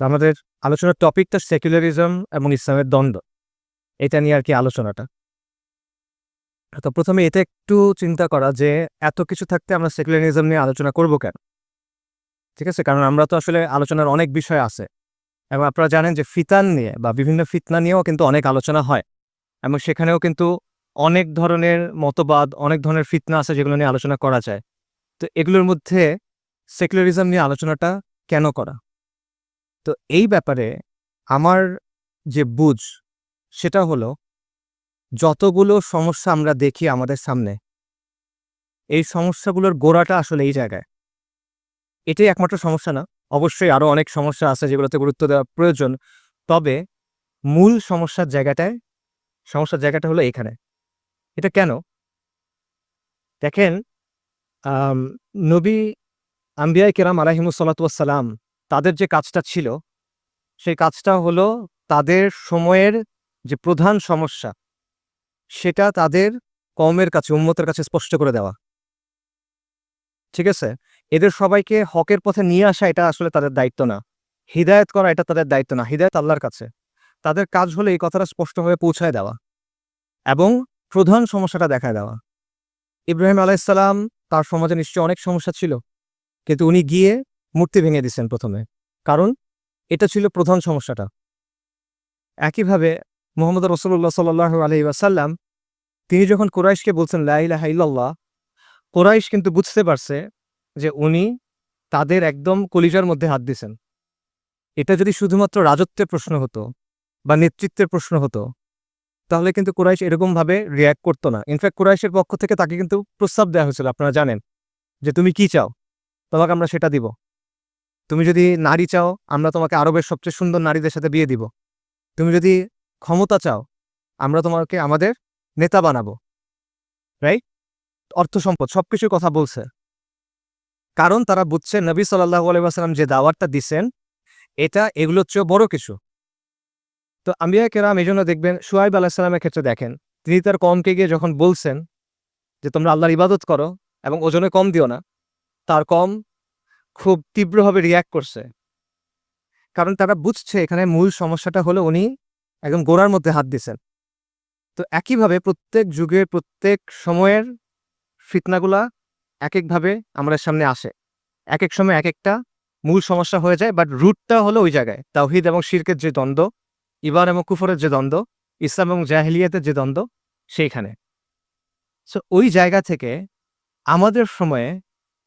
তো আমাদের আলোচনার টপিকটা সেকুলারিজম এবং ইসলামের দ্বন্দ্ব। এটা নিয়ে আর কি আলোচনাটা। তো প্রথমে এটা একটু চিন্তা করা যে এত কিছু থাকতে আমরা সেকুলারিজম নিয়ে আলোচনা করব কেন? ঠিক আছে? কারণ আমরা তো আসলে আলোচনার অনেক বিষয় আছে। এবং আপনারা জানেন যে ফিতান নিয়ে বা বিভিন্ন ফিতনা নিয়েও কিন্তু অনেক আলোচনা হয়। এবং সেখানেও কিন্তু অনেক ধরনের মতবাদ, অনেক ধরনের ফিতনা আছে যেগুলো নিয়ে আলোচনা করা যায়। তো এগুলোর মধ্যে সেকুলারিজম নিয়ে আলোচনাটা কেন করা? তো এই ব্যাপারে আমার যে বুঝ, সেটা হলো যতগুলো সমস্যা আমরা দেখি আমাদের সামনে, এই সমস্যাগুলোর গোড়াটা আসলে এই জায়গায়। এটাই একমাত্র সমস্যা না, অবশ্যই আরও অনেক সমস্যা আছে যেগুলোতে গুরুত্ব দেওয়া প্রয়োজন, তবে মূল সমস্যার জায়গাটায়, সমস্যার জায়গাটা হলো এখানে। এটা কেন? দেখেন নবী আম্বিয়াই কেরাম আলাহিমুসাল্লাতাম তাদের যে কাজটা ছিল, সেই কাজটা হলো তাদের সময়ের যে প্রধান সমস্যা, সেটা তাদের কমের কাছে, উম্মতের কাছে স্পষ্ট করে দেওয়া। ঠিক আছে? এদের সবাইকে হকের পথে নিয়ে আসা, এটা আসলে তাদের দায়িত্ব না। হিদায়ত করা, এটা তাদের দায়িত্ব না। হিদায়ত আল্লাহর কাছে। তাদের কাজ হলো এই কথাটা স্পষ্টভাবে পৌঁছায় দেওয়া এবং প্রধান সমস্যাটা দেখায় দেওয়া। ইব্রাহিম আলাইসাল্লাম তার সমাজে নিশ্চয়ই অনেক সমস্যা ছিল, কিন্তু উনি গিয়ে মূর্তি ভেঙে দিচ্ছেন প্রথমে। কারণ এটা ছিল প্রধান সমস্যাটা। একইভাবে মোহাম্মদ রসুল্লাহ সাল্লাহ আলহি তিনি যখন কোরাইশকে বলছেন লাইলাহা ইল্লাল্লাহ কোরাইশ কিন্তু বুঝতে পারছে যে উনি তাদের একদম কলিজার মধ্যে হাত দিছেন এটা যদি শুধুমাত্র রাজত্বের প্রশ্ন হতো বা নেতৃত্বের প্রশ্ন হতো, তাহলে কিন্তু কোরাইশ এরকমভাবে রিয়্যাক্ট করতো না। ইনফ্যাক্ট কুরাইশের পক্ষ থেকে তাকে কিন্তু প্রস্তাব দেওয়া হয়েছিল, আপনারা জানেন, যে তুমি কি চাও? তোমাকে আমরা সেটা দিব। তুমি যদি নারী চাও, আমরা তোমাকে আরবের সবচেয়ে সুন্দর নারীদের সাথে বিয়ে দিব। তুমি যদি ক্ষমতা চাও, আমরা তোমাকে আমাদের নেতা বানাবো। রাইট অর্থ সম্পদ, সবকিছুর কথা বলছে। কারণ তারা বুঝছে নবী সাল্লাহ আলাইসাল্লাম যে দাওয়াতটা দিছেন, এটা এগুলোর চেয়েও বড় কিছু। তো আম্বিয়া কেরাম এই জন্য দেখবেন সুহাইব আলাহিসাল্লামের ক্ষেত্রে দেখেন, তিনি তার কমকে গিয়ে যখন বলছেন যে তোমরা আল্লাহর ইবাদত করো এবং ওজনে কম দিও না, তার কম খুব তীব্রভাবে রিয়্যাক্ট করছে। কারণ তারা বুঝছে এখানে মূল সমস্যাটা হলো উনি একদম গোড়ার মধ্যে হাত দিছেন তো একইভাবে প্রত্যেক যুগের প্রত্যেক সময়ের ফিতনাগুলা এক একভাবে আমাদের সামনে আসে। এক এক সময় এক একটা মূল সমস্যা হয়ে যায় বাট রুটটা হলো ওই জায়গায়। তাওহিদ এবং শিরকের যে দ্বন্দ্ব ইবান এবং কুফরের যে দ্বন্দ্ব, ইসলাম এবং জাহিলিয়াতের যে দ্বন্দ্ব, সেইখানে। সো ওই জায়গা থেকে আমাদের সময়ে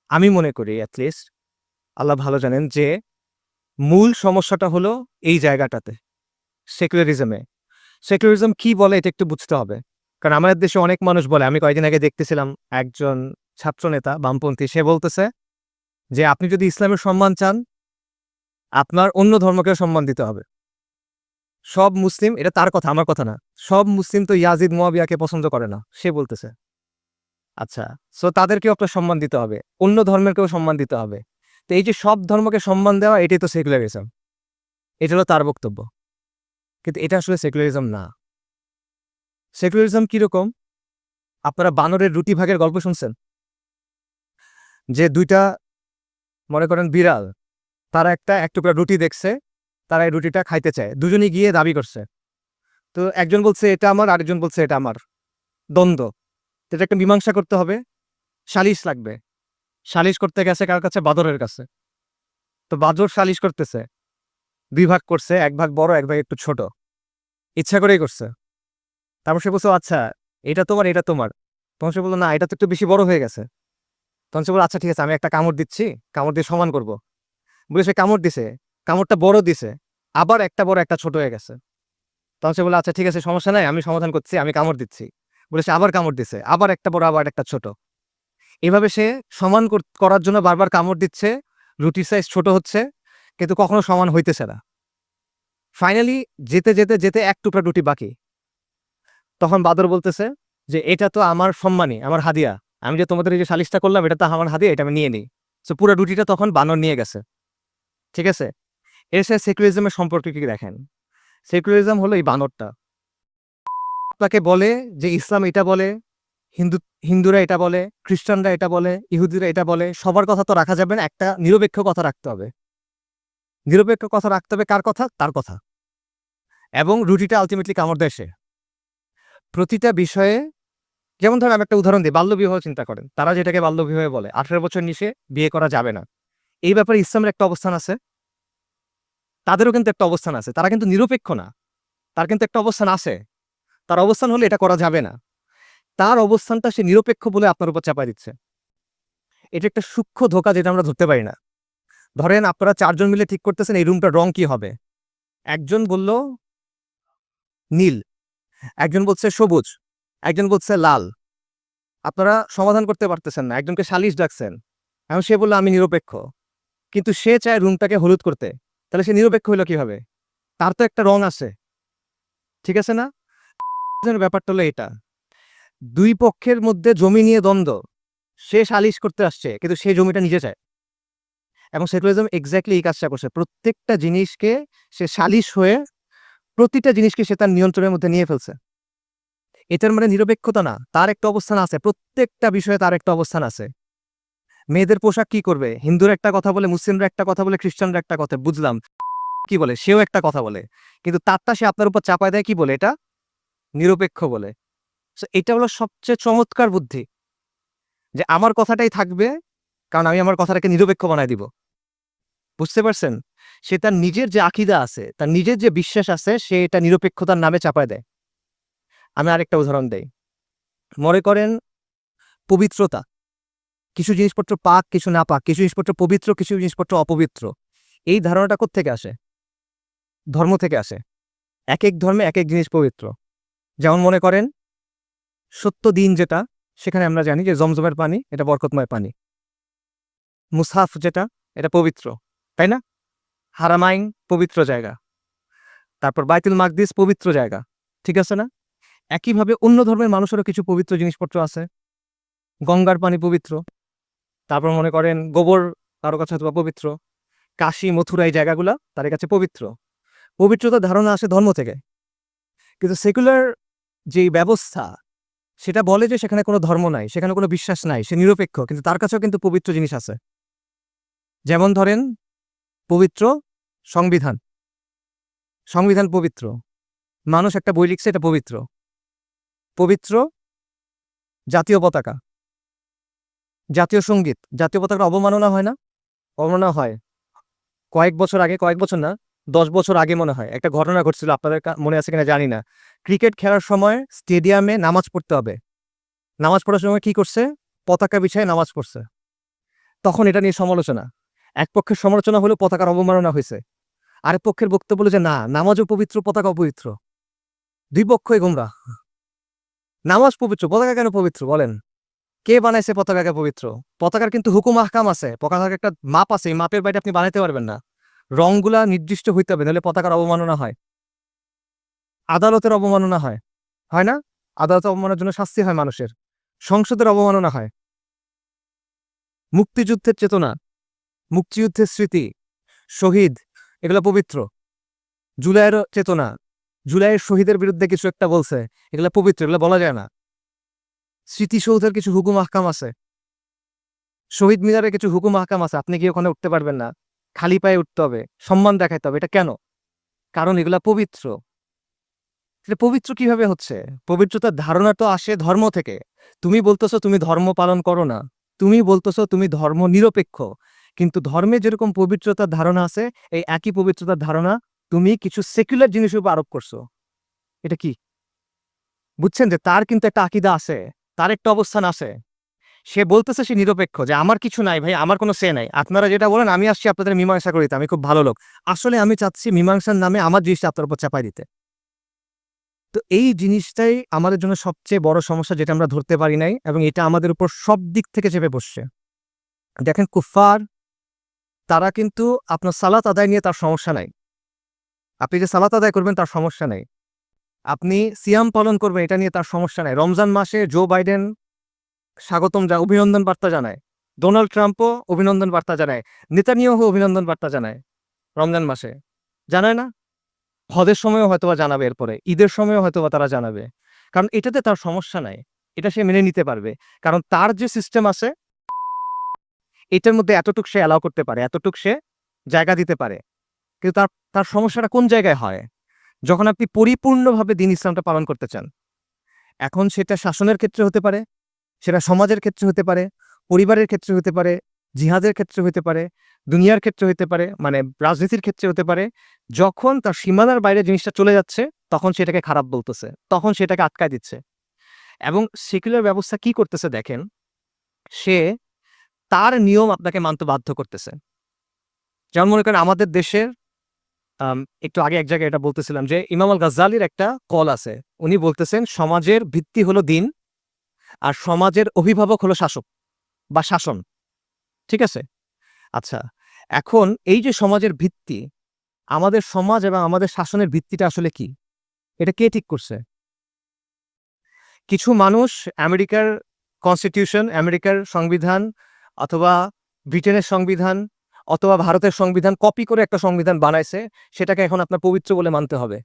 আমি মনে করি অ্যাটলিস্ট আল্লাহ ভালো জানেন যে মূল সমস্যাটা হলো এই জায়গাটাতে সেকুলারিজমে সেকুলারিজম কি বলে এটা একটু বুঝতে হবে। কারণ আমাদের দেশে অনেক মানুষ বলে, আমি কয়েকদিন আগে দেখতেছিলাম একজন ছাত্রনেতা, বামপন্থী, সে বলতেছে যে, আপনি যদি ইসলামের সম্মান চান, আপনার অন্য ধর্মকে সম্মান দিতে হবে। সব মুসলিম, এটা তার কথা, আমার কথা না, সব মুসলিম তো ইয়াজিদ মোয়াবিয়াকে পছন্দ করে না, সে বলতেছে। আচ্ছা সো তাদেরকেও আপনার সম্মান দিতে হবে, অন্য ধর্মেরকেও সম্মান দিতে হবে। তো এই যে সব ধর্মকে সম্মান দেওয়া, এটাই তো সেকুলারিজম এটা হলো তার বক্তব্য। কিন্তু এটা আসলে সেকুলারিজম না। সেকুলারিজম কীরকম আপনারা বানরের রুটি ভাগের গল্প শুনছেন? যে দুইটা, মনে করেন বিড়াল, তারা একটা, এক টুকরা রুটি দেখছে, তারা এই রুটিটা খাইতে চায়। দুজনই গিয়ে দাবি করছে। তো একজন বলছে, এটা আমার, আরেকজন বলছে, এটা আমার। দ্বন্দ্ব। তো এটা একটা মীমাংসা করতে হবে। সালিশ লাগবে। সালিশ করতে গেছে কার কাছে? বাদরের কাছে। তো বাদর সালিশ করতেছে। দুই ভাগ করছে, এক ভাগ বড়, এক ভাগ একটু ছোট। ইচ্ছা করেই করছে। তারপর সে বলছে আচ্ছা এটা তোমার এটা তোমার। তখন সে বলল, না, এটা তো একটু বেশি বড় হয়ে গেছে। তখন সে বলল আচ্ছা ঠিক আছে, আমি একটা কামড় দিচ্ছি, কামড় দিয়ে সমান করব। বলে সে কামড় দিছে, কামড়টা বড় দিছে, আবার একটা বড়, একটা ছোট হয়ে গেছে। তখন সে বলে আচ্ছা ঠিক আছে, সমস্যা নাই, আমি সমাধান করছি, আমি কামড় দিচ্ছি। বলে সে আবার কামড় দিছে, আবার একটা বড়, আবার একটা ছোট। এভাবে সে সমান কর- করার জন্য বারবার কামড় দিচ্ছে, রুটির সাইজ ছোট হচ্ছে, কিন্তু কখনো সমান হইতেছে না। ফাইনালি যেতে যেতে যেতে এক টুকরা রুটি বাকি। তখন বাদর বলতেছে যে, এটা তো আমার সম্মানী আমার হাদিয়া। আমি যে তোমাদের এই যে সালিশটা করলাম, এটা তো আমার হাদিয়া, এটা আমি নিয়ে নিই। সো পুরো রুটিটা তখন বানর নিয়ে গেছে। ঠিক আছে? এর সাথে সেকুলারিজমের সম্পর্কে কি দেখেন? সেকুলারিজম হলো এই বানরটা। আপনাকে বলে যে, ইসলাম এটা বলে হিন্দু, হিন্দুরা এটা বলে, খ্রিস্টানরা এটা বলে, ইহুদিরা এটা বলে, সবার কথা তো রাখা যাবে না, একটা নিরপেক্ষ কথা রাখতে হবে। নিরপেক্ষ কথা রাখতে হবে কার কথা? তার কথা। এবং রুটিটা আলটিমেটলি কামড় দেশে প্রতিটা বিষয়ে, যেমন ধরেন আমি একটা উদাহরণ দিই, বাল্যবিবাহ চিন্তা করেন। তারা যেটাকে বাল্যবিবাহ বলে, আঠারো বছর নিচে বিয়ে করা যাবে না। এই ব্যাপারে ইসলামের একটা অবস্থান আছে। তাদেরও কিন্তু একটা অবস্থান আছে। তারা কিন্তু নিরপেক্ষ না। তার কিন্তু একটা অবস্থান আছে। তার অবস্থান হলে এটা করা যাবে না। তার অবস্থানটা সে নিরপেক্ষ বলে আপনার উপর চাপাই দিচ্ছে। এটা একটা সূক্ষ্ম ধোকা যেটা আমরা ধরতে পারি না। ধরেন আপনারা চারজন মিলে ঠিক করতেছেন, এই রুমটার রং কি হবে? একজন বলল, নীল। একজন বলছে সবুজ। একজন বলছে লাল। আপনারা সমাধান করতে পারতেছেন না। একজনকে সালিশ ডাকছেন। এখন সে বলল, আমি নিরপেক্ষ। কিন্তু সে চায় রুমটাকে হলুদ করতে। তাহলে সে নিরপেক্ষ হইল কীভাবে? তার তো একটা রং আছে। ঠিক আছে না? ব্যাপারটা হলো এটা। দুই পক্ষের মধ্যে জমি নিয়ে দ্বন্দ্ব। সে সালিশ করতে আসছে, কিন্তু সে জমিটা নিজে চায়। এবং সেকুলারিজম এক্স্যাক্টলি এই কাজটা করছে। প্রত্যেকটা জিনিসকে সে সালিশ হয়ে প্রতিটা জিনিসকে সে তার নিয়ন্ত্রণের মধ্যে নিয়ে ফেলছে। এটার মানে নিরপেক্ষতা না, তার একটা অবস্থান আছে, প্রত্যেকটা বিষয়ে তার একটা অবস্থান আছে। মেয়েদের পোশাক কি করবে? হিন্দুর একটা কথা বলে, মুসলিমরা একটা কথা বলে, খ্রিস্টানরা একটা কথা, বুঝলাম। কি বলে? সেও একটা কথা বলে। কিন্তু তারটা সে আপনার উপর চাপায় দেয় কি বলে এটা? নিরপেক্ষ বলে। এটা হলো সবচেয়ে চমৎকার বুদ্ধি। যে আমার কথাটাই থাকবে, কারণ আমি আমার কথাটাকে নিরপেক্ষ বানায় দিব। বুঝতে পারছেন? সে তার নিজের যে আকিদা আছে, তার নিজের যে বিশ্বাস আছে, সে এটা নিরপেক্ষতার নামে চাপায় দেয়। আমি আরেকটা উদাহরণ দেই। মনে করেন পবিত্রতা। কিছু জিনিসপত্র পাক, কিছু না পাক। কিছু জিনিসপত্র পবিত্র, কিছু জিনিসপত্র অপবিত্র। এই ধারণাটা থেকে আসে? ধর্ম থেকে আসে। এক এক ধর্মে এক এক জিনিস পবিত্র। যেমন মনে করেন সত্য দিন যেটা, সেখানে আমরা জানি যে জমজমের পানি, এটা বরকতময় পানি। মুসাফ যেটা, এটা পবিত্র, তাই না? হারামাইন পবিত্র জায়গা। তারপর বাইতুল মাকদিস পবিত্র জায়গা, ঠিক আছে না? একইভাবে অন্য ধর্মের মানুষেরও কিছু পবিত্র জিনিসপত্র আছে। গঙ্গার পানি পবিত্র, তারপর মনে করেন গোবর কারও কাছে হয়তো বা পবিত্র, কাশি, মথুরা এই জায়গাগুলা তাদের কাছে পবিত্র। পবিত্রতার ধারণা আসে ধর্ম থেকে। কিন্তু সেকুলার যেই ব্যবস্থা সেটা বলে যে সেখানে কোনো ধর্ম নাই, সেখানে কোনো বিশ্বাস নাই, সে নিরপেক্ষ, কিন্তু তার কাছেও কিন্তু পবিত্র জিনিস আছে। যেমন ধরেন, পবিত্র সংবিধান। সংবিধান পবিত্র। মানুষ একটা বই লিখছে, এটা পবিত্র। পবিত্র জাতীয় পতাকা। জাতীয় সংগীত। জাতীয় পতাকার অবমাননা হয় না? অবমাননা হয়। কয়েক বছর আগে, কয়েক বছর না দশ বছর আগে মনে হয়, একটা ঘটনা ঘটছিল, আপনাদের মনে আছে কিনা জানি না। ক্রিকেট খেলার সময় স্টেডিয়ামে নামাজ পড়তে হবে। নামাজ পড়ার সময় কি করছে? পতাকা বিছায় নামাজ পড়ছে। তখন এটা নিয়ে সমালোচনা। এক পক্ষের সমালোচনা হলো পতাকার অবমাননা হয়েছে। আরেক পক্ষের বক্তব্য হলো যে, না, নামাজও পবিত্র পতাকা অপবিত্র দুই পক্ষই গোমরা। নামাজ পবিত্র, পতাকা কেন পবিত্র? বলেন। কে বানাইছে পতাকাকে পবিত্র? পতাকার কিন্তু হুকুম আহকাম আছে। পতাকার একটা মাপ আছে, এই মাপের বাইরে আপনি বানাইতে পারবেন না। রংগুলা নির্দিষ্ট হইতে হবে, নাহলে পতাকার অবমাননা হয়। আদালতের অবমাননা হয় হয় না? আদালতের অবমাননার জন্য শাস্তি হয় মানুষের। সংসদের অবমাননা হয়। মুক্তিযুদ্ধের চেতনা, মুক্তিযুদ্ধের স্মৃতি, শহীদ, এগুলো পবিত্র। জুলাইয়ের চেতনা, জুলাইয়ের শহীদের বিরুদ্ধে কিছু একটা বলছে, এগুলো পবিত্র, এগুলো বলা যায় না। স্মৃতিসৌধের কিছু হুকুম আহকাম আছে। শহীদ মিনারের কিছু হুকুম আহকাম আছে, আপনি কি ওখানে উঠতে পারবেন না। খালি পায়ে উঠতে হবে, সম্মান দেখাইতে হবে, এটা কেন? কারণ এগুলা পবিত্র। এটা পবিত্র কীভাবে হচ্ছে? পবিত্রতার ধারণা তো আসে ধর্ম থেকে। তুমি বলতেছো তুমি ধর্ম পালন করো না। তুমি বলতেছো তুমি ধর্ম নিরপেক্ষ। কিন্তু ধর্মে যেরকম পবিত্রতার ধারণা আছে, এই একই পবিত্রতার ধারণা তুমি কিছু সেকুলার জিনিসের উপর আরোপ করছ। এটা কি? বুঝছেন যে তার কিন্তু একটা আকিদা আছে, তার একটা অবস্থান আছে। সে বলতেছে সে নিরপেক্ষ যে, আমার কিছু নাই ভাই, আমার কোনো সে নাই। আপনারা যেটা বলেন, আমি আসছি আপনাদের মীমাংসা করিতে আমি খুব ভালো লোক। আসলে আমি চাচ্ছি মীমাংসার নামে আমার জিনিসটা আপনার উপর চাপাই দিতে। তো এই জিনিসটাই আমাদের জন্য সবচেয়ে বড় সমস্যা যেটা আমরা ধরতে পারি নাই এবং এটা আমাদের উপর সব দিক থেকে চেপে বসছে। দেখেন কুফার তারা কিন্তু আপনার সালাত আদায় নিয়ে তার সমস্যা নাই। আপনি যে সালাত আদায় করবেন, তার সমস্যা নেই। আপনি সিয়াম পালন করবেন, এটা নিয়ে তার সমস্যা নাই। রমজান মাসে জো বাইডেন স্বাগতম যা অভিনন্দন বার্তা জানায়। ডোনাল্ড ট্রাম্পও অভিনন্দন বার্তা জানায়। নেতানিয়াহু অভিনন্দন বার্তা জানায় রমজান মাসে। জানায় না? হদের সময়ও হয়তোবা জানাবে এরপরে। ঈদের সময়ও হয়তোবা তারা জানাবে। কারণ এটাতে তার সমস্যা নাই। এটা সে মেনে নিতে পারবে। কারণ তার যে সিস্টেম আছে, এটার মধ্যে এতটুক সে অ্যালাউ করতে পারে, এতটুক সে জায়গা দিতে পারে। কিন্তু তার তার সমস্যাটা কোন জায়গায় হয়? যখন আপনি পরিপূর্ণভাবে দিন ইসলামটা পালন করতে চান। এখন সেটা শাসনের ক্ষেত্রে হতে পারে সেটা সমাজের ক্ষেত্রে হতে পারে, পরিবারের ক্ষেত্রে হতে পারে, জিহাদের ক্ষেত্রে হতে পারে, দুনিয়ার ক্ষেত্রে হতে পারে মানে রাজনীতির ক্ষেত্রে হতে পারে, যখন তার সীমানার বাইরে জিনিসটা চলে যাচ্ছে, তখন সেটাকে খারাপ বলতেছে, তখন সেটাকে আটকায় দিচ্ছে। এবং সেকুলার ব্যবস্থা কি করতেছে দেখেন, সে তার নিয়ম আপনাকে মানতে বাধ্য করতেছে। যেমন মনে করেন আমাদের দেশের একটু আগে এক জায়গায় এটা বলতেছিলাম যে, ইমাম আল গাজ্জালির একটা কল আছে। উনি বলতেছেন, সমাজের ভিত্তি হলো দিন আর সমাজের অভিভাবক হলো শাসক বা শাসন। ঠিক আছে? আচ্ছা এখন এই যে সমাজের ভিত্তি, আমাদের সমাজ এবং আমাদের শাসনের ভিত্তিটা আসলে কি? এটা কে ঠিক করছে? কিছু মানুষ আমেরিকার কনস্টিটিউশন, আমেরিকার সংবিধান অথবা ব্রিটেনের সংবিধান অথবা ভারতের সংবিধান কপি করে একটা সংবিধান বানাইছে, সেটাকে এখন আপনার পবিত্র বলে মানতে হবে।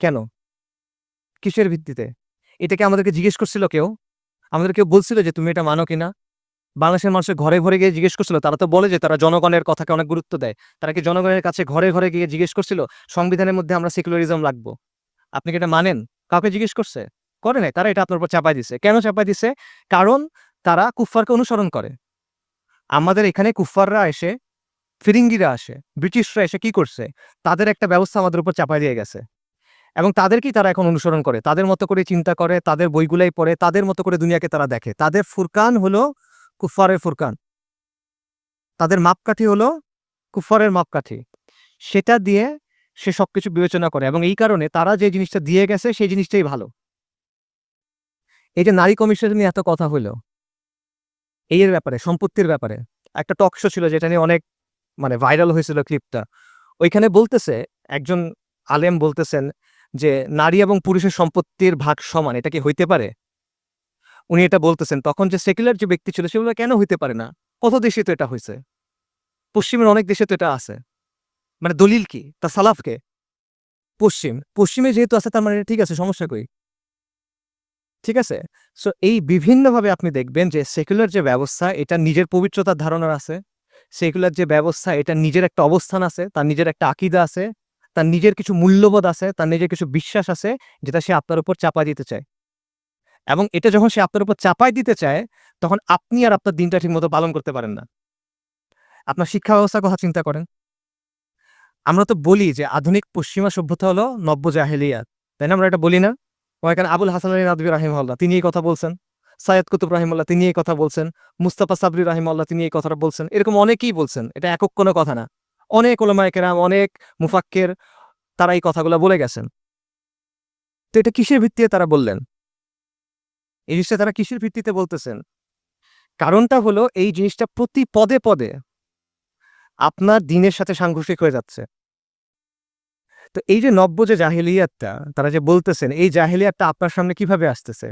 কেন? কিসের ভিত্তিতে? এটাকে আমাদেরকে জিজ্ঞেস করছিল কেউ? আমাদের কেউ বলছিল যে, তুমি এটা মানো কিনা? বাংলাদেশের মানুষের ঘরে ঘরে গিয়ে জিজ্ঞেস করছিল। তারা তো বলে যে, তারা জনগণের কথাকে অনেক গুরুত্ব দেয়। তারা কি জনগণের কাছে ঘরে ঘরে গিয়ে জিজ্ঞেস করছিল, সংবিধানের মধ্যে আমরা সেকুলারিজম লাগবো? আপনি কি এটা মানেন? কাউকে জিজ্ঞেস করছে। করে নাই। তারা এটা আপনার উপর চাপাই দিছে। কেন চাপাই দিছে? কারণ তারা কুফফারকে অনুসরণ করে। আমাদের এখানে কুফফাররা এসে, ফিরিঙ্গিরা আসে, ব্রিটিশরা এসে কি করছে? তাদের একটা ব্যবস্থা আমাদের উপর চাপাই দিয়ে গেছে। এবং তাদেরকেই তারা এখন অনুসরণ করে। তাদের মতো করে চিন্তা করে, তাদের বইগুলাই পড়ে, তাদের মতো করে দুনিয়াকে তারা দেখে। তাদের ফুরকান হলো কুফফারের ফুরকান। তাদের মাপকাঠি হলো কুফফারের মাপকাঠি। সেটা দিয়ে সে সবকিছু বিবেচনা করে এবং এই কারণে তারা যে জিনিসটা দিয়ে গেছে, সেই জিনিসটাই ভালো। এই যে নারী কমিশন নিয়ে এত কথা হইল এই এর ব্যাপারে, সম্পত্তির ব্যাপারে। একটা টক শো ছিল যেটা নিয়ে অনেক মানে ভাইরাল হয়েছিল ক্লিপটা ওইখানে বলতেছে, একজন আলেম বলতেছেন যে নারী এবং পুরুষের সম্পত্তির ভাগ সমান, এটা কি হইতে পারে? উনি এটা বলতেছেন, তখন যে সেকুলার যে ব্যক্তি ছিল, সেগুলো কেন হইতে পারে না? কত দেশে তো এটা হয়েছে পশ্চিমের অনেক দেশে তো এটা আছে। মানে দলিল কি? তা সালাফকে পশ্চিম। পশ্চিমে যেহেতু আছে, তার মানে ঠিক আছে, সমস্যা কই? ঠিক আছে? সো এই বিভিন্নভাবে আপনি দেখবেন যে সেকুলার যে ব্যবস্থা, এটা নিজের পবিত্রতার ধারণা আছে। সেকুলার যে ব্যবস্থা, এটা নিজের একটা অবস্থান আছে, তার নিজের একটা আকিদা আছে। তার নিজের কিছু মূল্যবোধ আছে, তার নিজের কিছু বিশ্বাস আছে, যেটা সে আপনার উপর চাপা দিতে চায়। এবং এটা যখন সে আপনার উপর চাপাই দিতে চায়, তখন আপনি আর আপনার দিনটা ঠিকমতো পালন করতে পারেন না। আপনার শিক্ষা ব্যবস্থার কথা চিন্তা করেন। আমরা তো বলি যে আধুনিক পশ্চিমা সভ্যতা হলো নব্য জাহেলিয়াত, তাই না? আমরা এটা বলি না? এখানে আবুল হাসান আলী নাদবি রাহিমহল্লা তিনি এই কথা বলছেন। সাইয়দ কুতুব রাহিমুল্লাহ তিনি এই কথা বলছেন। মুস্তাফা সাবরি রাহিমউল্লাহ তিনি এই কথাটা বলছেন। এরকম অনেকেই বলছেন, এটা একক কোনো কথা না। অনেক ওলামায়কেরাম অনেক মুফাক্কের তারা এই কথাগুলো বলে গেছেন। তো এটা কিসের ভিত্তিতে তারা বললেন? এই জিনিসটা তারা কিসের ভিত্তিতে বলতেছেন? কারণটা হলো এই জিনিসটা প্রতি পদে পদে আপনার দিনের সাথে সাংঘর্ষিক হয়ে যাচ্ছে। তো এই যে নব্য যে জাহেলিয়াতটা, তারা যে বলতেছেন, এই জাহেলিয়াতটা আপনার সামনে কীভাবে আসতেছে?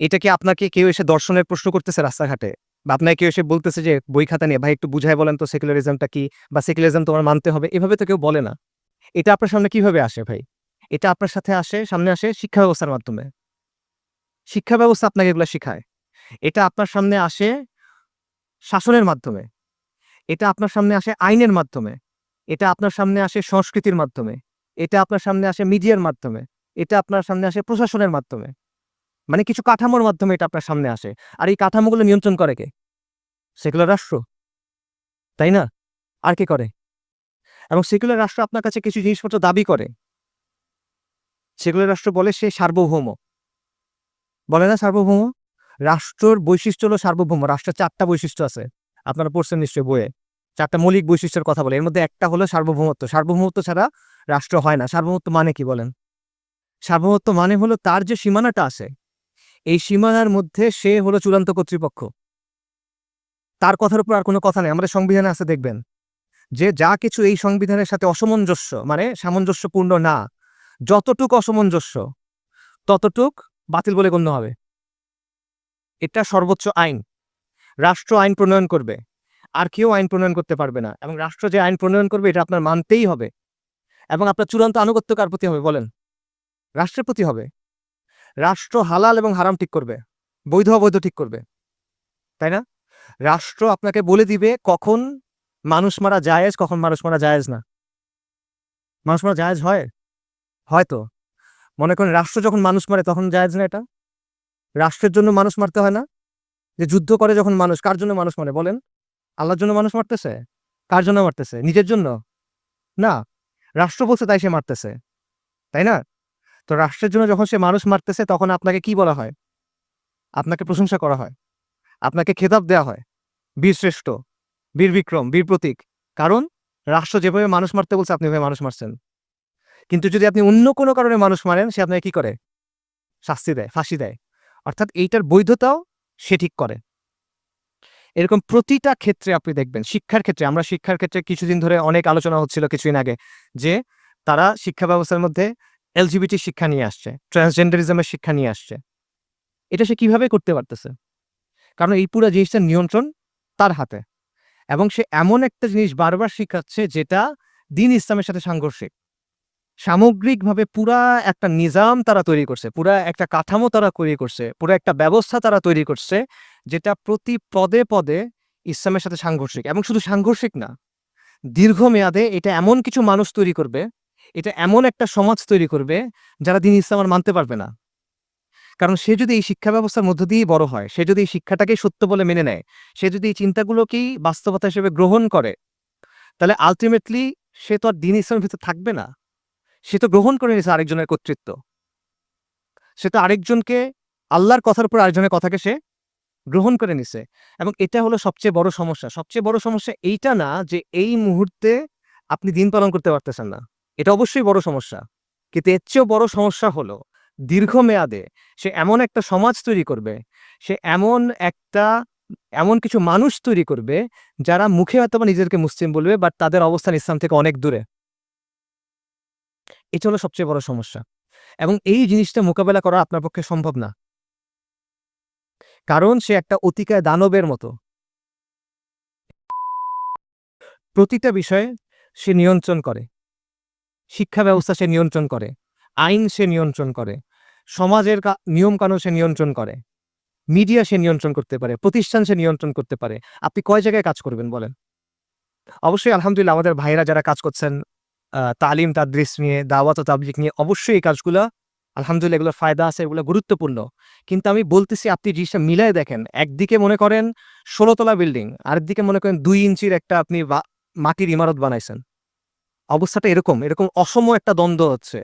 এটা কি আপনাকে কেউ এসে দর্শনের প্রশ্ন করতেছে রাস্তাঘাটে? বা আপনাকে কেউ এসে বলতেছে যে, বই খাতা নিয়ে, ভাই একটু বুঝাই বলেন তো সেকুলারিজমটা কি বা সেকুলারিজম তোমার মানতে হবে? এভাবে তো কেউ বলে না। এটা আপনার সামনে কীভাবে আসে ভাই? এটা আপনার সাথে আসে, সামনে আসে শিক্ষা ব্যবস্থার মাধ্যমে। শিক্ষা ব্যবস্থা আপনাকে এগুলো শিখায়। এটা আপনার সামনে আসে শাসনের মাধ্যমে। এটা আপনার সামনে আসে আইনের মাধ্যমে। এটা আপনার সামনে আসে সংস্কৃতির মাধ্যমে। এটা আপনার সামনে আসে মিডিয়ার মাধ্যমে। এটা আপনার সামনে আসে প্রশাসনের মাধ্যমে। মানে কিছু কাঠামোর মাধ্যমে এটা আপনার সামনে আসে। আর এই কাঠামোগুলো নিয়ন্ত্রণ করে কে? সেকুলার রাষ্ট্র। তাই না? আর কে করে? এবং সেকুলার রাষ্ট্র আপনার কাছে কিছু জিনিসপত্র দাবি করে। সেকুলার রাষ্ট্র বলে সে সার্বভৌম। বলে না সার্বভৌম? রাষ্ট্রর বৈশিষ্ট্য হলো সার্বভৌম। রাষ্ট্রের চারটা বৈশিষ্ট্য আছে। আপনারা পড়ছেন নিশ্চয়ই বইয়ে। চারটা মৌলিক বৈশিষ্ট্যের কথা বলে। এর মধ্যে একটা হলো সার্বভৌমত্ব। সার্বভৌমত্ব ছাড়া রাষ্ট্র হয় না। সার্বভৌমত্ব মানে কি বলেন? সার্বভৌমত্ব মানে হলো তার যে সীমানাটা আছে। এই সীমানার মধ্যে সে হলো চূড়ান্ত কর্তৃপক্ষ। তার কথার উপর আর কোনো কথা নেই, আমাদের সংবিধানে আছে, দেখবেন। যে যা কিছু এই সংবিধানের সাথে অসামঞ্জস্য মানে সামঞ্জস্যপূর্ণ না, যতটুক অসামঞ্জস্য, ততটুক বাতিল বলে গণ্য হবে। এটা সর্বোচ্চ আইন। রাষ্ট্র আইন প্রণয়ন করবে। আর কেউ আইন প্রণয়ন করতে পারবে না। এবং রাষ্ট্র যে আইন প্রণয়ন করবে, এটা আপনার মানতেই হবে। এবং আপনার চূড়ান্ত আনুগত্য কার প্রতি হবে, বলেন। রাষ্ট্রের প্রতি হবে। রাষ্ট্র হালাল এবং হারাম ঠিক করবে, বৈধ অবৈধ ঠিক করবে, তাই না? রাষ্ট্র আপনাকে বলে দিবে কখন মানুষ মারা জায়েজ, কখন মানুষ মারা জায়েজ না। মানুষ মারা জায়েজ হয়? হয়তো মনে করেন রাষ্ট্র যখন মানুষ মারে তখন জায়েজ না এটা? রাষ্ট্রের জন্য মানুষ মারতে হয় না? যে যুদ্ধ করে যখন মানুষ, কার জন্য মানুষ মারে বলেন? আল্লাহর জন্য মানুষ মারতেছে? কার জন্য মারতেছে? নিজের জন্য? না। রাষ্ট্র বলছে তাই সে মারতেছে, তাই না? তো রাষ্ট্রের জন্য যখন সে মানুষ মারতেছে, তখন আপনাকে কি বলা হয়? আপনাকে প্রশংসা করা হয়। আপনাকে খেতাব দেওয়া হয়। বীর শ্রেষ্ঠ, বীর বিক্রম, বীর প্রতীক। কারণ রাষ্ট্র যেভাবে মানুষ মারতে বলছে, আপনি এভাবে মানুষ মারছেন। কিন্তু যদি আপনি অন্য কোনো কারণে মানুষ মারেন, সে আপনাকে কি করে? শাস্তি দেয়, ফাঁসি দেয়। অর্থাৎ এইটার বৈধতাও সে ঠিক করে। এরকম প্রতিটা ক্ষেত্রে আপনি দেখবেন, শিক্ষার ক্ষেত্রে, আমরা শিক্ষার ক্ষেত্রে কিছুদিন ধরে অনেক আলোচনা হচ্ছিল কিছুদিন আগে যে তারা শিক্ষা ব্যবস্থার মধ্যে এলজিবিটি শিক্ষা নিয়ে আসছে ট্রান্সজেন্ডারিজমের শিক্ষা নিয়ে আসছে। এটা সে কীভাবে করতে পারতেছে? কারণ এই পুরো জিনিসটার নিয়ন্ত্রণ তার হাতে। এবং সে এমন একটা জিনিস বারবার শিখাচ্ছে যেটা দিন ইসলামের সাথে সাংঘর্ষিক। সামগ্রিকভাবে পুরা একটা নিজাম তারা তৈরি করছে, পুরা একটা কাঠামো তারা তৈরি করছে, পুরো একটা ব্যবস্থা তারা তৈরি করছে যেটা প্রতি পদে পদে ইসলামের সাথে সাংঘর্ষিক। এবং শুধু সাংঘর্ষিক না, দীর্ঘমেয়াদে এটা এমন কিছু মানুষ তৈরি করবে এটা এমন একটা সমাজ তৈরি করবে যারা দিন ইসলাম আর মানতে পারবে না। কারণ সে যদি এই শিক্ষা ব্যবস্থার মধ্য দিয়েই বড় হয়, সে যদি এই শিক্ষাটাকেই সত্য বলে মেনে নেয়, সে যদি এই চিন্তাগুলোকেই বাস্তবতা হিসেবে গ্রহণ করে, তাহলে আলটিমেটলি সে তো আর দিন ইসলামের ভিতরে থাকবে না। সে তো গ্রহণ করে নিয়েছে আরেকজনের কর্তৃত্ব। সে তো আরেকজনকে, আল্লাহর কথার উপর আরেকজনের কথাকে সে গ্রহণ করে নিছে। এবং এটা হলো সবচেয়ে বড় সমস্যা। সবচেয়ে বড় সমস্যা এইটা না যে এই মুহূর্তে আপনি দিন পালন করতে পারতেছেন না। এটা অবশ্যই বড় সমস্যা। কিন্তু এর চেয়েও বড় সমস্যা হলো, দীর্ঘমেয়াদে সে এমন একটা সমাজ তৈরি করবে, সে এমন একটা, এমন কিছু মানুষ তৈরি করবে, যারা মুখে হয়তো বা নিজেদেরকে মুসলিম বলবে, বাট তাদের অবস্থান ইসলাম থেকে অনেক দূরে। এটা হলো সবচেয়ে বড় সমস্যা। এবং এই জিনিসটা মোকাবেলা করা আপনার পক্ষে সম্ভব না। কারণ সে একটা অতিকায় দানবের মতো। প্রতিটা বিষয়ে সে নিয়ন্ত্রণ করে। শিক্ষা ব্যবস্থা সে নিয়ন্ত্রণ করে, আইন সে নিয়ন্ত্রণ করে, সমাজের নিয়মকানুন সে নিয়ন্ত্রণ করে, মিডিয়া সে নিয়ন্ত্রণ করতে পারে, প্রতিষ্ঠান সে নিয়ন্ত্রণ করতে পারে। আপনি কয় জায়গায় কাজ করবেন বলেন? অবশ্যই আলহামদুলিল্লাহ আমাদের ভাইরা যারা কাজ করছেন তালিম, তাদ্রিস নিয়ে, দাওয়াত তাবলিক নিয়ে অবশ্যই এই কাজগুলো, আলহামদুলিল্লাহ এগুলোর ফায়দা আছে, এগুলো গুরুত্বপূর্ণ। কিন্তু আমি বলতেছি, আপনি জিনিসটা মিলাই দেখেন। একদিকে মনে করেন ষোলোতলা বিল্ডিং, আরেকদিকে মনে করেন দুই ইঞ্চির একটা আপনি মাটির ইমারত বানাইছেন। অবস্থাটা এরকম এরকম অসম একটা দ্বন্দ্ব হচ্ছে।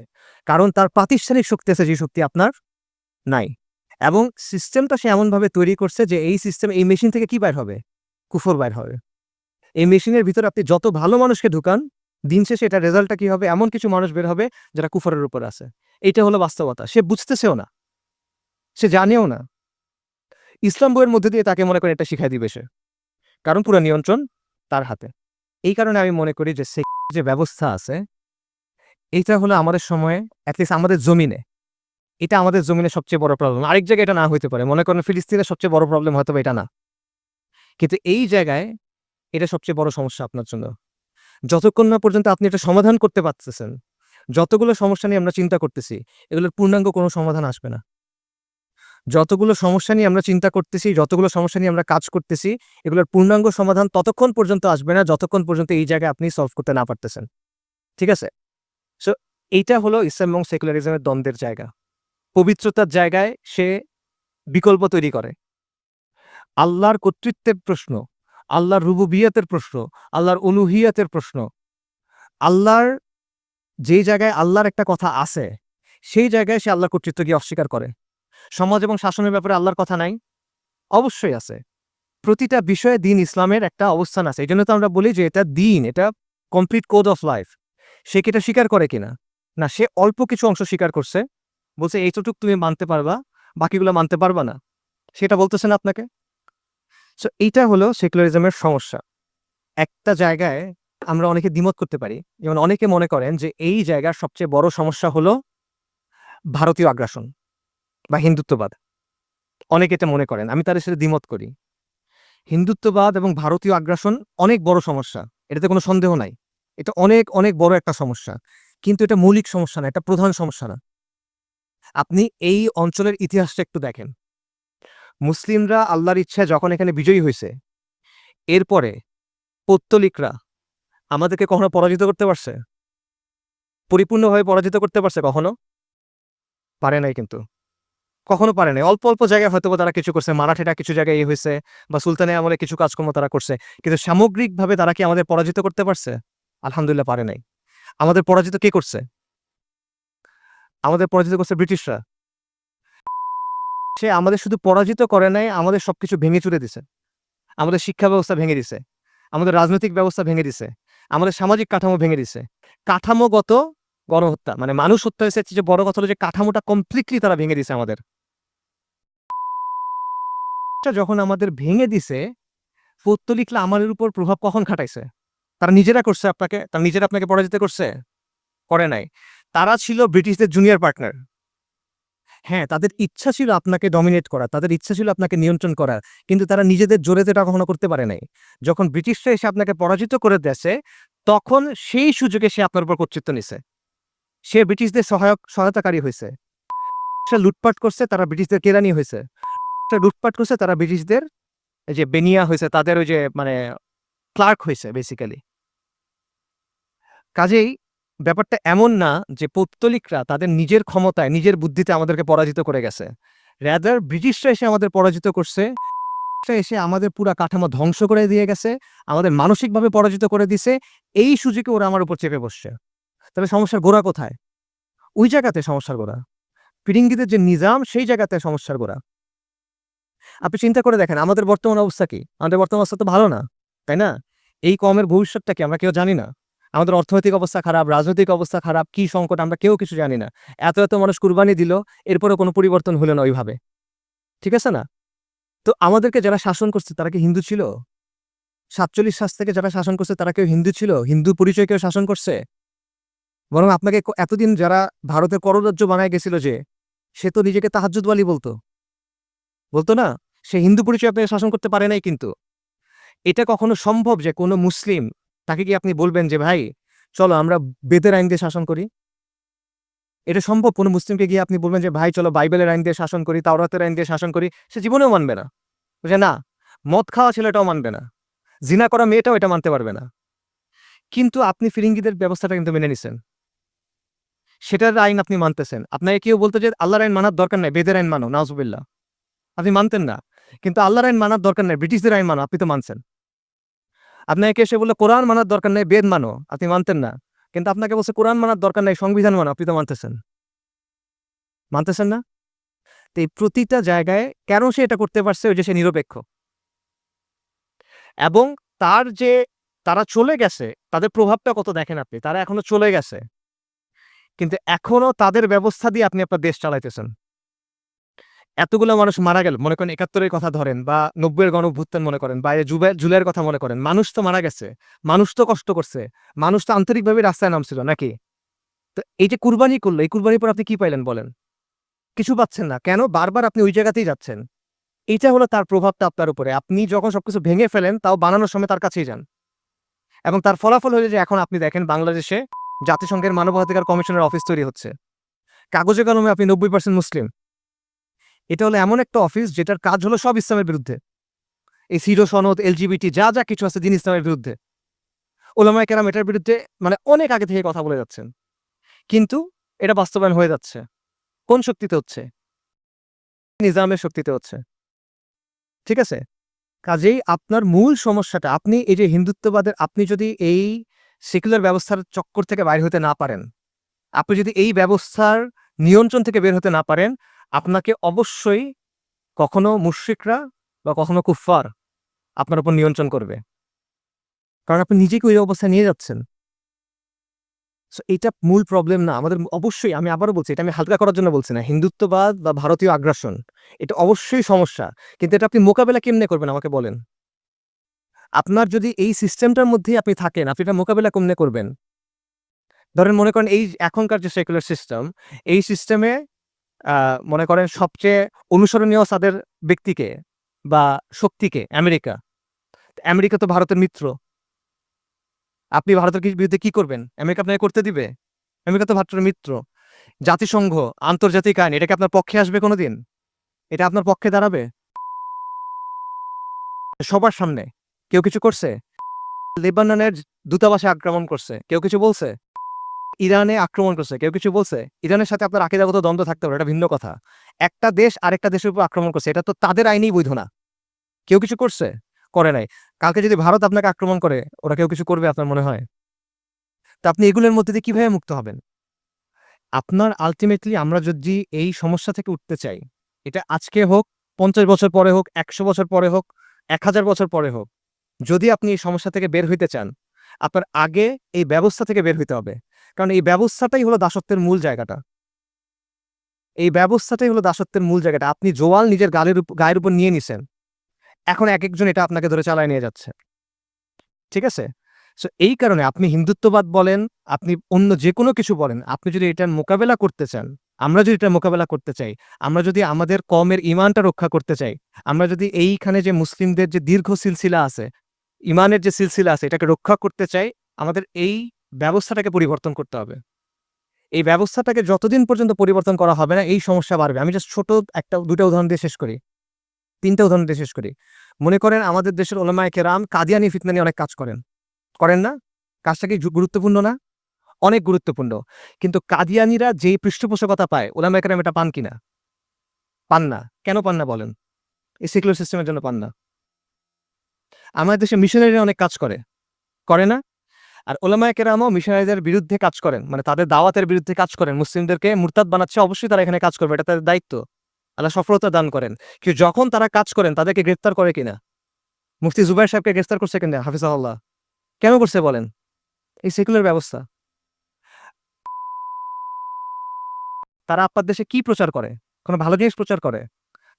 কারণ তার প্রাতিষ্ঠানিক শক্তি আছে, যে শক্তি আপনার নাই। এবং সিস্টেমটা সে এমনভাবে তৈরি করছে যে এই সিস্টেম এই মেশিন থেকে কি বাইর হবে? কুফর বাইর হবে। এই মেশিনের ভিতরে আপনি যত ভালো মানুষকে ঢুকান, দিন শেষে এটা রেজাল্টটা কি হবে? এমন কিছু মানুষ বের হবে যারা কুফরের উপর আছে। এটা হলো বাস্তবতা। সে বুঝতেছেও না। সে জানেও না। ইসলাম বইয়ের মধ্যে দিয়ে তাকে মনে করেন এটা শিখাই দিবে সে। কারণ পুরো নিয়ন্ত্রণ তার হাতে। এই কারণে আমি মনে করি যে সে যে ব্যবস্থা আছে এইটা হলো আমাদের সময়ে অ্যাটলিস্ট আমাদের জমিনে। এটা আমাদের জমিনে সবচেয়ে বড় প্রবলেম আরেক জায়গায় এটা না হইতে পারে। মনে করেন ফিলিস্তিনের সবচেয়ে বড় প্রবলেম হয়তো এটা না। কিন্তু এই জায়গায় এটা সবচেয়ে বড় সমস্যা আপনার জন্য। যতক্ষণ না পর্যন্ত আপনি এটা সমাধান করতে পারতেছেন, যতগুলো সমস্যা নিয়ে আমরা চিন্তা করতেছি, এগুলোর পূর্ণাঙ্গ কোনো সমাধান আসবে না। যতগুলো সমস্যা নিয়ে আমরা চিন্তা করতেছি, যতগুলো সমস্যা নিয়ে আমরা কাজ করতেছি, এগুলোর পূর্ণাঙ্গ সমাধান ততক্ষণ পর্যন্ত আসবে না, যতক্ষণ পর্যন্ত এই জায়গায় আপনি সলভ করতে না পারতেছেন। ঠিক আছে? সো এইটা হলো ইসলাম এবং সেকুলারিজমের দ্বন্দ্বের জায়গা। পবিত্রতার জায়গায় সে বিকল্প তৈরি করে। আল্লাহর কর্তৃত্বের প্রশ্ন, আল্লাহর রুবুবিয়াতের প্রশ্ন, আল্লাহর অনুহিয়াতের প্রশ্ন, আল্লাহর যেই জায়গায় আল্লাহর একটা কথা আছে, সেই জায়গায় সে আল্লাহর কর্তৃত্বকে অস্বীকার করে। সমাজ এবং শাসনের ব্যাপারে আল্লাহর কথা নাই? অবশ্যই আছে। প্রতিটা বিষয়ে দিন ইসলামের একটা অবস্থান আছে। এই জন্য তো আমরা বলি যে এটা দিন, এটা কমপ্লিট কোড অফ লাইফ সে কি এটা স্বীকার করে কিনা? না, সে অল্প কিছু অংশ স্বীকার করছে। বলছে এইটুক তুমি মানতে পারবা, বাকিগুলো মানতে পারবা না। সেটা বলতেছে না আপনাকে? সো এইটা হলো সেকুলারিজমের সমস্যা। একটা জায়গায় আমরা অনেকে দ্বিমত করতে পারি। যেমন অনেকে মনে করেন যে এই জায়গার সবচেয়ে বড় সমস্যা হলো ভারতীয় আগ্রাসন। বা হিন্দুত্ববাদ। অনেকে এটা মনে করেন, আমি তাদের সাথে দ্বিমত করি। হিন্দুত্ববাদ এবং ভারতীয় আগ্রাসন অনেক বড় সমস্যা, এটাতে কোনো সন্দেহ নাই। এটা অনেক অনেক বড় একটা সমস্যা, কিন্তু এটা মৌলিক সমস্যা না, এটা প্রধান সমস্যা না। আপনি এই অঞ্চলের ইতিহাসটা একটু দেখেন। মুসলিমরা আল্লাহর ইচ্ছায় যখন এখানে বিজয়ী হয়েছে, এরপরে পত্তলিকরা আমাদেরকে কখনো পরাজিত করতে পারছে? পরিপূর্ণভাবে পরাজিত করতে পারছে কখনো? পারে নাই কিন্তু। কখনো পারে নাই। অল্প অল্প জায়গায় হয়তো তারা কিছু করছে। মারাঠিরা কিছু জায়গায় এই হয়েছে বা সুলতানে আমলে কিছু কাজকর্ম তারা করছে। কিন্তু সামগ্রিকভাবে তারা কি আমাদের পরাজিত করতে পারছে? আলহামদুলিল্লাহ পারে নাই। আমাদের পরাজিত কে করছে? আমাদের পরাজিত করছে ব্রিটিশরা। সে আমাদের শুধু পরাজিত করে নাই, আমাদের সবকিছু ভেঙে চুরে দিছে। আমাদের শিক্ষা ব্যবস্থা ভেঙে দিছে। আমাদের রাজনৈতিক ব্যবস্থা ভেঙে দিছে। আমাদের সামাজিক কাঠামো ভেঙে দিছে। কাঠামোগত গণহত্যা মানে মানুষ হত্যা হয়েছে যে বড় কথা হলো যে কাঠামোটা কমপ্লিটলি তারা ভেঙে দিছে আমাদের। যখন আমাদের ভেঙে দিছে পত্তলিকলা আমাদের উপর প্রভাব কখন খাটাইছে? তারা নিজেরা করছে আপনাকে, তারা নিজেরা আপনাকে পরাজিত করছে? করে নাই। তারা ছিল ব্রিটিশদের জুনিয়র পার্টনার হ্যাঁ তাদের ইচ্ছা ছিল আপনাকে ডমিনেট করা, তাদের ইচ্ছা ছিল আপনাকে নিয়ন্ত্রণ করা, কিন্তু তারা নিজেদের জোরে এটা কখনো করতে পারে নাই। যখন ব্রিটিশরা এসে আপনাকে পরাজিত করে দেশে তখন সেই সুযোগে সে আপনার উপর কর্তৃত্ব নিছে। সে ব্রিটিশদের সহায়ক, সহায়তাকারী হয়েছে সে লুটপাট করছে, তারা ব্রিটিশদের কেরানি হয়েছে লুটপাট করছে তারা ব্রিটিশদের যে বেনিয়া হয়েছে, তাদের ওই যে মানে ক্লার্ক হয়েছে বেসিক্যালি কাজেই ব্যাপারটা এমন না যে পৌত্তলিকরা তাদের নিজের ক্ষমতায়, নিজের বুদ্ধিতে আমাদেরকে পরাজিত করে গেছে। র্যাদার ব্রিটিশরা এসে আমাদের পরাজিত করছে এসে আমাদের পুরা কাঠামো ধ্বংস করে দিয়ে গেছে, আমাদের মানসিকভাবে পরাজিত করে দিছে, এই সুযোগে ওরা আমার উপর চেপে বসছে। তবে সমস্যার গোড়া কোথায়? ওই জায়গাতে সমস্যার গোড়া। ফিরিঙ্গিদের যে নিজাম, সেই জায়গাতে সমস্যার গোড়া। আপনি চিন্তা করে দেখেন, আমাদের বর্তমান অবস্থা কি? আমাদের বর্তমান অবস্থা তো ভালো না, তাই না? এই কমের ভবিষ্যৎটা কি, আমরা কেউ জানি না। আমাদের অর্থনৈতিক অবস্থা খারাপ, রাজনৈতিক অবস্থা খারাপ, কি সংকট, আমরা কেউ কিছু জানি না। এত এত মানুষ কুরবানি দিল এরপরে কোনো পরিবর্তন হলো না ওইভাবে। ঠিক আছে না? তো আমাদেরকে যারা শাসন করছে, তারা কি হিন্দু ছিল? সাতচল্লিশ সাল থেকে যারা শাসন করছে, তারা কেউ হিন্দু ছিল? হিন্দু পরিচয় কেউ শাসন করছে? বরং আপনাকে এতদিন যারা ভারতের কররাজ্য বানায় গেছিল যে, সে তো নিজেকে তাহাজ্জুদওয়ালি বলতো। বলতো না? সে হিন্দু পরিচয় আপনাকে শাসন করতে পারে নাই কিন্তু। এটা কখনো সম্ভব যে কোনো মুসলিম, তাকে কি আপনি বলবেন যে, ভাই, চলো আমরা বেদের আইন দিয়ে শাসন করি এটা সম্ভব? কোনো মুসলিমকে গিয়ে আপনি বলবেন যে, ভাই, চলো বাইবেলের আইন দিয়ে শাসন করি, তাওরাতের আইন দিয়ে শাসন করি সে জীবনেও মানবে না। যে না, মদ খাওয়া ছেলেটাও মানবে না। জিনা করা মেয়েটাও এটা মানতে পারবে না। কিন্তু আপনি ফিরিঙ্গিদের ব্যবস্থাটা কিন্তু মেনে নিছেন। সেটার আইন আপনি মানতেছেন। আপনাকে কেউ বলতো যে, আল্লাহর আইন মানার দরকার নাই, বেদের আইন মানো নাজুবিল্লাহ আপনি মানতেন না। কিন্তু আল্লাহর আইন মানার দরকার নেই, ব্রিটিশদের আইন মানো, আপনি তো মানছেন। আপনাকে এসে বলল, কোরআন মানার দরকার নেই, বেদ মানো। আপনি মানতেন না। কিন্তু আপনাকে বলছে, কোরআন মানার দরকার নেই, সংবিধান মানো। আপনি তো মানতেছেন। মানতেছেন না? তো এই প্রতিটা জায়গায় কেন সে এটা করতে পারছে? ওই যে সে নিরপেক্ষ। এবং তার যে, তারা চলে গেছে, তাদের প্রভাবটা কত দেখেন আপনি? তারা এখনও চলে গেছে। কিন্তু এখনও তাদের ব্যবস্থা দিয়ে আপনি আপনার দেশ চালাইতেছেন। এতগুলো মানুষ মারা গেল, মনে করেন একাত্তরের কথা ধরেন বা নব্বইয়ের গণভ্যুত্থান মনে করেন বা জুবে, জুলাইয়ের কথা মনে করেন, মানুষ তো মারা গেছে, মানুষ তো কষ্ট করছে, মানুষ তো আন্তরিকভাবে রাস্তায় নামছিল নাকি? তো এই যে কুরবানি করল, এই কুরবানির পর আপনি কি পাইলেন বলেন? কিছু পাচ্ছেন না, কেন? বারবার আপনি ওই জায়গাতেই যাচ্ছেন। এইটা হলো তার প্রভাবটা আপনার উপরে, আপনি যখন সবকিছু ভেঙে ফেলেন, তাও বানানোর সময় তার কাছেই যান। এবং তার ফলাফল হলো যে এখন আপনি দেখেন বাংলাদেশে জাতিসংঘের মানবাধিকার কমিশনের অফিস তৈরি হচ্ছে। কাগজে কলমে আপনি নব্বই পার্সেন্ট মুসলিম। এটা হলো এমন একটা অফিস যেটার কাজ হলো সব ইসলামের বিরুদ্ধে। এই সিরো সনদ এলজিবিটি যা যা কিছু আছে দিন ইসলামের বিরুদ্ধে। ওলামায় কেরাম এটার বিরুদ্ধে মানে অনেক আগে থেকে কথা বলে যাচ্ছেন। কিন্তু এটা বাস্তবায়ন হয়ে যাচ্ছে। কোন শক্তিতে হচ্ছে? নিজামের শক্তিতে হচ্ছে। ঠিক আছে? কাজেই আপনার মূল সমস্যাটা, আপনি এই যে হিন্দুত্ববাদের, আপনি যদি এই সেকুলার ব্যবস্থার চক্কর থেকে বাইর হতে না পারেন, আপনি যদি এই ব্যবস্থার নিয়ন্ত্রণ থেকে বের হতে না পারেন আপনাকে অবশ্যই কখনো মুশ্রিকরা বা কখনো কুফফার আপনার উপর নিয়ন্ত্রণ করবে। কারণ আপনি নিজেকে ওই অবস্থায় নিয়ে যাচ্ছেন। সো এটা মূল প্রবলেম না। আমাদের অবশ্যই, আমি আবারও বলছি, এটা আমি হালকা করার জন্য বলছি না। হিন্দুত্ববাদ বা ভারতীয় আগ্রাসন, এটা অবশ্যই সমস্যা। কিন্তু এটা আপনি মোকাবেলা কেমনে করবেন, আমাকে বলেন? আপনার যদি এই সিস্টেমটার মধ্যেই আপনি থাকেন, আপনি এটা মোকাবেলা কেমনে করবেন? ধরেন মনে করেন এই এখনকার যে সেকুলার সিস্টেম এই সিস্টেমে মনে করেন সবচেয়ে অনুসরণীয় তাদের ব্যক্তিকে বা শক্তিকে, আমেরিকা। আমেরিকা তো ভারতের মিত্র। আপনি ভারতের বিরুদ্ধে কি করবেন? আমেরিকা আপনাকে করতে দিবে? আমেরিকা তো ভারতের মিত্র। জাতিসংঘ, আন্তর্জাতিক আইন এটাকে আপনার পক্ষে আসবে কোনোদিন? এটা আপনার পক্ষে দাঁড়াবে? সবার সামনে। কেউ কিছু করছে? লেবাননের দূতাবাসে আক্রমণ করছে। কেউ কিছু বলছে? ইরানে আক্রমণ করছে। কেউ কিছু বলছে? ইরানের সাথে আপনার আকিদাগত দ্বন্দ্ব থাকতে পারে, এটা ভিন্ন কথা। একটা দেশ আরেকটা দেশের উপর আক্রমণ করছে, এটা তো তাদের আইনেই বৈধ না। কেউ কিছু করছে? করে নাই। কালকে যদি ভারত আপনাকে আক্রমণ করে, ওরা কেউ কিছু করবে আপনার মনে হয়? তা আপনি এগুলোর মধ্যে দিয়ে কীভাবে মুক্ত হবেন? আপনার আলটিমেটলি আমরা যদি এই সমস্যা থেকে উঠতে চাই, এটা আজকে হোক, পঞ্চাশ বছর পরে হোক, একশো বছর পরে হোক, এক হাজার বছর পরে হোক, যদি আপনি এই সমস্যা থেকে বের হইতে চান আপনার আগে এই ব্যবস্থা থেকে বের হইতে হবে। কারণ এই ব্যবস্থাটাই হলো দাসত্বের মূল জায়গাটা। এই ব্যবস্থাটাই হলো দাসত্বের মূল জায়গাটা। আপনি জোয়াল নিজের গালের গায়ের উপর নিয়ে নিছেন। এখন এক একজন এটা আপনাকে ধরে চালায় নিয়ে যাচ্ছে। ঠিক আছে? সো এই কারণে আপনি হিন্দুত্ববাদ বলেন, আপনি অন্য যে কোনো কিছু বলেন, আপনি যদি এটার মোকাবেলা করতে চান, আমরা যদি এটা মোকাবেলা করতে চাই, আমরা যদি আমাদের কমের ইমানটা রক্ষা করতে চাই, আমরা যদি এইখানে যে মুসলিমদের যে দীর্ঘ সিলসিলা আছে ইমানের যে সিলসিলা আছে, এটাকে রক্ষা করতে চাই, আমাদের এই ব্যবস্থাটাকে পরিবর্তন করতে হবে। এই ব্যবস্থাটাকে যতদিন পর্যন্ত পরিবর্তন করা হবে না, এই সমস্যা বাড়বে। আমি জাস্ট ছোট একটা দুটো উদাহরণ দিয়ে শেষ করি। তিনটা উদাহরণ দিয়ে শেষ করি। মনে করেন আমাদের দেশের ওলামায় কেরাম কাদিয়ানি ফিতনা নিয়ে অনেক কাজ করেন। করেন না? কাজটা কি গুরুত্বপূর্ণ না? অনেক গুরুত্বপূর্ণ। কিন্তু কাদিয়ানিরা যেই পৃষ্ঠপোষকতা পায়, ওলামায় কেরাম এটা পান কিনা পান না। কেন পান না বলেন? এই সেকুলার সিস্টেমের জন্য পান না। আমাদের দেশে মিশনারিরা অনেক কাজ করে। করে না? আর ওলামায় কেরামও মিশনারিদের বিরুদ্ধে কাজ করেন। মানে তাদের দাওয়াতের বিরুদ্ধে কাজ করেন। মুসলিমদেরকে মুরতাদ বানাচ্ছে, অবশ্যই তারা এখানে কাজ করবে। এটা তাদের দায়িত্ব। আল্লাহ সফলতা দান করেন। কিন্তু যখন তারা কাজ করেন, তাদেরকে গ্রেফতার করে কিনা? মুফতি জুবাইর সাহেবকে গ্রেফতার করছে কিনা? হাফিজাল্লাহ কেন করছে বলেন? এই সেকুলার ব্যবস্থা। তারা আপনার দেশে কি প্রচার করে? কোনো ভালো জিনিস প্রচার করে?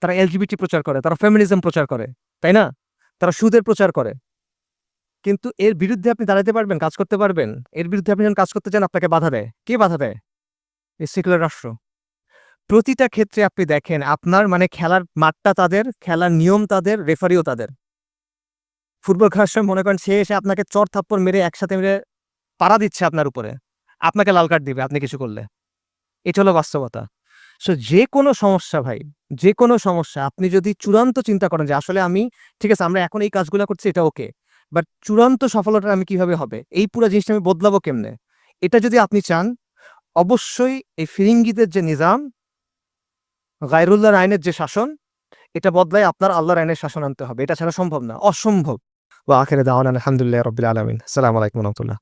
তারা এলজিবিটি প্রচার করে, তারা ফেমিনিজম প্রচার করে। তাই না? তারা সুদের প্রচার করে। কিন্তু এর বিরুদ্ধে আপনি দাঁড়াতে পারবেন, কাজ করতে পারবেন। এর বিরুদ্ধে আপনি যখন কাজ করতে চান, আপনাকে বাধা দেয়। কে বাধা দেয়? এই সেকুলার রাষ্ট্র। প্রতিটা ক্ষেত্রে আপনি দেখেন, আপনার মানে খেলার মাঠটা তাদের, খেলার নিয়ম তাদের রেফারিও তাদের। ফুটবল খেলার সময় মনে করেন, সে এসে আপনাকে চর থাপ্পড় মেরে একসাথে মেরে পাড়া দিচ্ছে আপনার উপরে। আপনাকে লাল কার্ড দিবে, আপনি কিছু করলে। এটা হলো বাস্তবতা। সো যে কোনো সমস্যা ভাই যে কোনো সমস্যা, আপনি যদি চূড়ান্ত চিন্তা করেন যে আসলে আমি, ঠিক আছে, আমরা এখন এই কাজগুলো করছি, এটা ওকে বাট চূড়ান্ত সফলতা আমি কীভাবে হবে? এই পুরো জিনিসটা আমি বদলাবো কেমনে? এটা যদি আপনি চান, অবশ্যই এই ফিরিঙ্গিদের যে নিজাম গায়রুল্লাহ আইনের যে শাসন, এটা বদলায় আপনার আল্লাহর আইনের শাসন আনতে হবে। এটা ছাড়া সম্ভব না, অসম্ভব। ওয়া আখিরে দাওয়ানা আলহামদুলিল্লাহ রবিল আলমিন। আসসালামু আলাইকুম রহমতুল্লাহ।